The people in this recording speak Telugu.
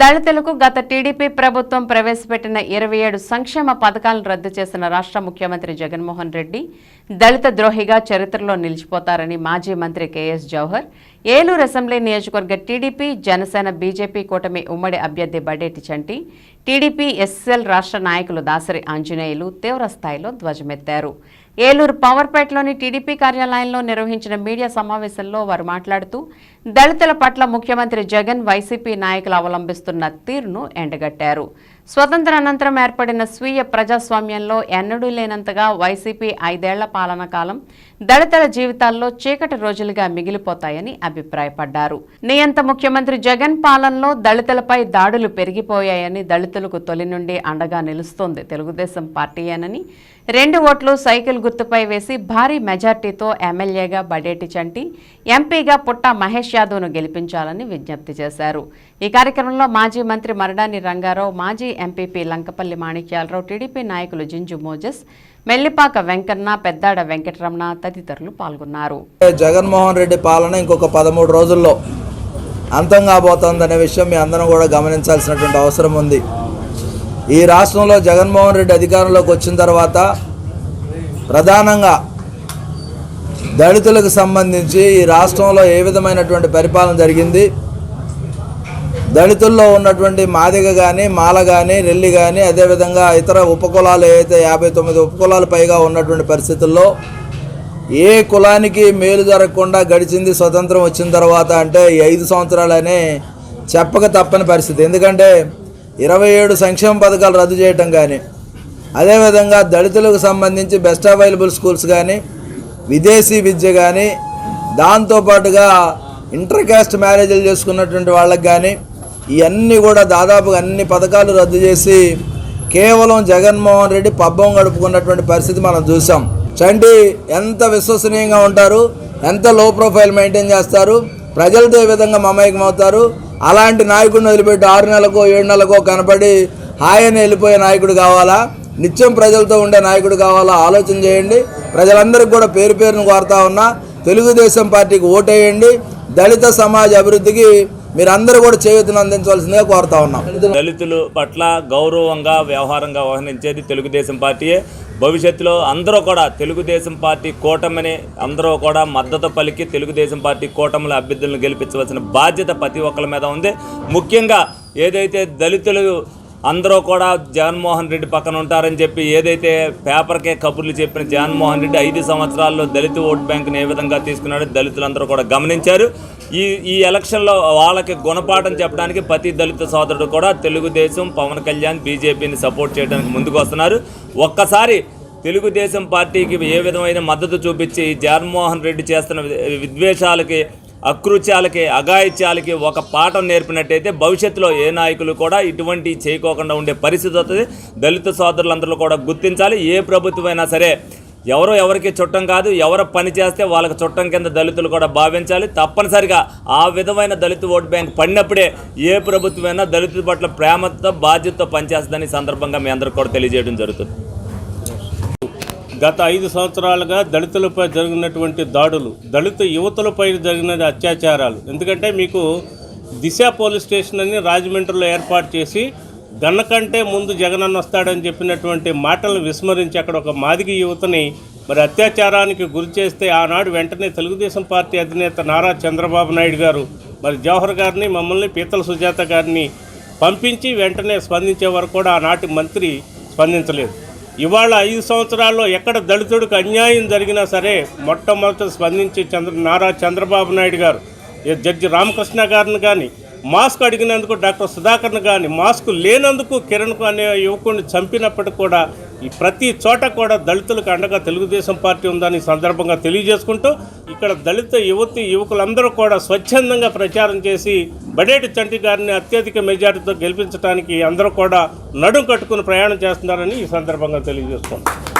దళితులకు గత టీడీపీ ప్రభుత్వం ప్రవేశపెట్టిన ఇరవై ఏడు సంక్షేమ పథకాలను రద్దు చేసిన రాష్ట్ర ముఖ్యమంత్రి జగన్మోహన్ రెడ్డి దళిత ద్రోహిగా చరిత్రలో నిలిచిపోతారని మాజీ మంత్రి K S Jawahar. Eluru assembly నియోజకవర్గ టీడీపీ జనసేన బీజేపీ కూటమి ఉమ్మడి అభ్యర్థి బడేటి చంటి టీడీపీ ఎస్ఎల్ రాష్ట్ర నాయకులు దాసరి ఆంజనేయులు తీవ్ర స్థాయిలో ధ్వజమెత్తారు. ఏలూరు పవర్పేటలోని టీడీపీ కార్యాలయంలో నిర్వహించిన మీడియా సమావేశంలో వారు మాట్లాడుతూ దళితుల పట్ల ముఖ్యమంత్రి జగన్ వైసీపీ నాయకులు అవలంబిస్తున్న తీరును ఎండగట్టారు. స్వతంత్ర అనంతరం ఏర్పడిన స్వీయ ప్రజాస్వామ్యంలో ఎన్నడూ లేనంతగా వైసీపీ ఐదేళ్ళ పాలన కాలం దళితుల జీవితాల్లో చీకటి రోజులుగా మిగిలిపోతాయని అభిప్రాయపడ్డారు. నియంత ముఖ్యమంత్రి జగన్ పాలనలో దళితులపై దాడులు పెరిగిపోయాయని దళితులకు తొలి నుండి అండగా నిలుస్తోంది తెలుగుదేశం పార్టీయేనని రెండు ఓట్లు సైకిల్ గుర్తుపై వేసి భారీ మెజార్టీతో ఎమ్మెల్యేగా బడేటి చంటి ఎంపీగా పుట్ట మహేష్ యాదవ్ను గెలిపించాలని విజ్ఞప్తి చేశారు. ఈ కార్యక్రమంలో మాజీ మంత్రి మరడాని రంగారావు మాజీ ఎంపీపీ లంకపల్లి మాణిక్యాలరావు టీడీపీ నాయకులు జింజు మోజస్ మెల్లిపాక వెంకన్న పెద్దాడ వెంకటరమణ తదితరులు పాల్గొన్నారు. జగన్మోహన్ రెడ్డి పాలన ఇంకొక పదమూడు రోజుల్లో అంతం కాబోతోందనే విషయం మీ అందరం కూడా గమనించాల్సినటువంటి అవసరం ఉంది. ఈ రాష్ట్రంలో జగన్మోహన్ రెడ్డి అధికారంలోకి వచ్చిన తర్వాత ప్రధానంగా దళితులకు సంబంధించి ఈ రాష్ట్రంలో ఏ విధమైనటువంటి పరిపాలన జరిగింది దళితుల్లో ఉన్నటువంటి మాదిగ కానీ మాల కానీ రెల్లి కానీ అదేవిధంగా ఇతర ఉపకులాలు ఏవైతే యాభై తొమ్మిది ఉపకులాలు పైగా ఉన్నటువంటి పరిస్థితుల్లో ఏ కులానికి మేలు జరగకుండా గడిచింది స్వతంత్రం వచ్చిన తర్వాత అంటే ఈ ఐదు సంవత్సరాలనే చెప్పక తప్పని పరిస్థితి. ఎందుకంటే ఇరవై ఏడు సంక్షేమ పథకాలు రద్దు చేయటం కానీ అదేవిధంగా దళితులకు సంబంధించి బెస్ట్ అవైలబుల్ స్కూల్స్ కానీ విదేశీ విద్య కానీ దాంతోపాటుగా ఇంటర్ క్యాస్ట్ మ్యారేజ్లు చేసుకున్నటువంటి వాళ్ళకి కానీ ఇవన్నీ కూడా దాదాపుగా అన్ని పథకాలు రద్దు చేసి కేవలం జగన్మోహన్ రెడ్డి పబ్బం గడుపుకున్నటువంటి పరిస్థితి మనం చూసాం. చండి ఎంత విశ్వసనీయంగా ఉంటారు ఎంత లో ప్రొఫైల్ మెయింటైన్ చేస్తారు ప్రజలతో ఏ విధంగా మమేకం అవుతారు అలాంటి నాయకుడిని వదిలిపెట్టి ఆరు నెలలకో ఏడు నెలలకో కనపడి హాయని వెళ్ళిపోయే నాయకుడు కావాలా? నిత్యం ప్రజలతో ఉండే నాయకుడు కావాలా? ఆలోచన చేయండి. ప్రజలందరికీ కూడా పేరు పేరును కోరుతా ఉన్నా తెలుగుదేశం పార్టీకి ఓటేయండి. దళిత సమాజ అభివృద్ధికి మీరందరూ కూడా చేయూతను అందించవలసిందిగా కోరుతా ఉన్నాం. దళితులు పట్ల గౌరవంగా వ్యవహారంగా వ్యవహరించేది తెలుగుదేశం పార్టీయే. భవిష్యత్తులో అందరూ కూడా తెలుగుదేశం పార్టీ కూటమిని అందరూ కూడా మద్దతు పలికి తెలుగుదేశం పార్టీ కూటమిల అభ్యర్థులను గెలిపించవలసిన బాధ్యత ప్రతి ఒక్కరి మీద ఉంది. ముఖ్యంగా ఏదైతే దళితులు అందరూ కూడా జగన్మోహన్ రెడ్డి పక్కన ఉంటారని చెప్పి ఏదైతే పేపర్కే కబుర్లు చెప్పిన జగన్మోహన్ రెడ్డి ఐదు సంవత్సరాల్లో దళిత ఓట్ బ్యాంకుని ఏ విధంగా తీసుకున్నాడో దళితులందరూ కూడా గమనించారు. ఈ ఈ ఎలక్షన్లో వాళ్ళకి గుణపాఠం చెప్పడానికి ప్రతి దళిత సోదరుడు కూడా తెలుగుదేశం పవన్ కళ్యాణ్ బీజేపీని సపోర్ట్ చేయడానికి ముందుకు వస్తున్నారు. ఒక్కసారి తెలుగుదేశం పార్టీకి ఏ విధమైన మద్దతు చూపించి జగన్మోహన్ రెడ్డి చేస్తున్న విద్వేషాలకి అకృత్యాలకి అఘాయిత్యాలకి ఒక పాఠం నేర్పినట్టయితే భవిష్యత్తులో ఏ నాయకులు కూడా ఇటువంటి చేయకోకుండా ఉండే పరిస్థితి వస్తుంది. దళిత సోదరులందరూ కూడా గుర్తించాలి. ఏ ప్రభుత్వమైనా సరే ఎవరో ఎవరికి చుట్టం కాదు. ఎవరు పని చేస్తే వాళ్ళకి చుట్టం కింద దళితులు కూడా భావించాలి. తప్పనిసరిగా ఆ విధమైన దళిత ఓట్ బ్యాంక్ పడినప్పుడే ఏ ప్రభుత్వమైనా దళితుల పట్ల ప్రేమతో బాధ్యతతో పనిచేస్తుందని సందర్భంగా మీ అందరికి కూడా తెలియజేయడం జరుగుతుంది. గత ఐదు సంవత్సరాలుగా దళితులపై జరిగినటువంటి దాడులు దళిత యువతులపై జరిగిన అత్యాచారాలు. ఎందుకంటే మీకు దిశ పోలీస్ స్టేషన్ అని రాజమండ్రిలో ఏర్పాటు చేసి గన్న కంటే ముందు జగనన్న వస్తాడని చెప్పినటువంటి మాటలను విస్మరించి అక్కడ ఒక మాదిగ యువతని మరి అత్యాచారానికి గురి చేస్తే ఆనాడు వెంటనే తెలుగుదేశం పార్టీ అధినేత నారా చంద్రబాబు నాయుడు గారు మరి జవహర్ గారిని మమ్మల్ని పీతల సుజాత గారిని పంపించి వెంటనే స్పందించే వరకు కూడా ఆనాటి మంత్రి స్పందించలేదు. ఇవాళ ఐదు సంవత్సరాల్లో ఎక్కడ దళితుడికి అన్యాయం జరిగినా సరే మొట్టమొదట స్పందించి చంద్ర నారా చంద్రబాబు నాయుడు గారు జడ్జి రామకృష్ణ గారిని కానీ మాస్క్ అడిగినందుకు డాక్టర్ సుధాకర్ని కానీ మాస్క్ లేనందుకు కిరణ్కు అనే యువకుడిని చంపినప్పటికీ కూడా ఈ ప్రతి చోట కూడా దళితులకు అండగా తెలుగుదేశం పార్టీ ఉందని సందర్భంగా తెలియజేసుకుంటూ ఇక్కడ దళిత యువతి యువకులందరూ కూడా స్వచ్ఛందంగా ప్రచారం చేసి బడేటి చంటి గారిని అత్యధిక మెజారిటీతో గెలిపించడానికి అందరూ కూడా నడుం కట్టుకుని ప్రయాణం చేస్తున్నారని ఈ సందర్భంగా తెలియజేస్తున్నాం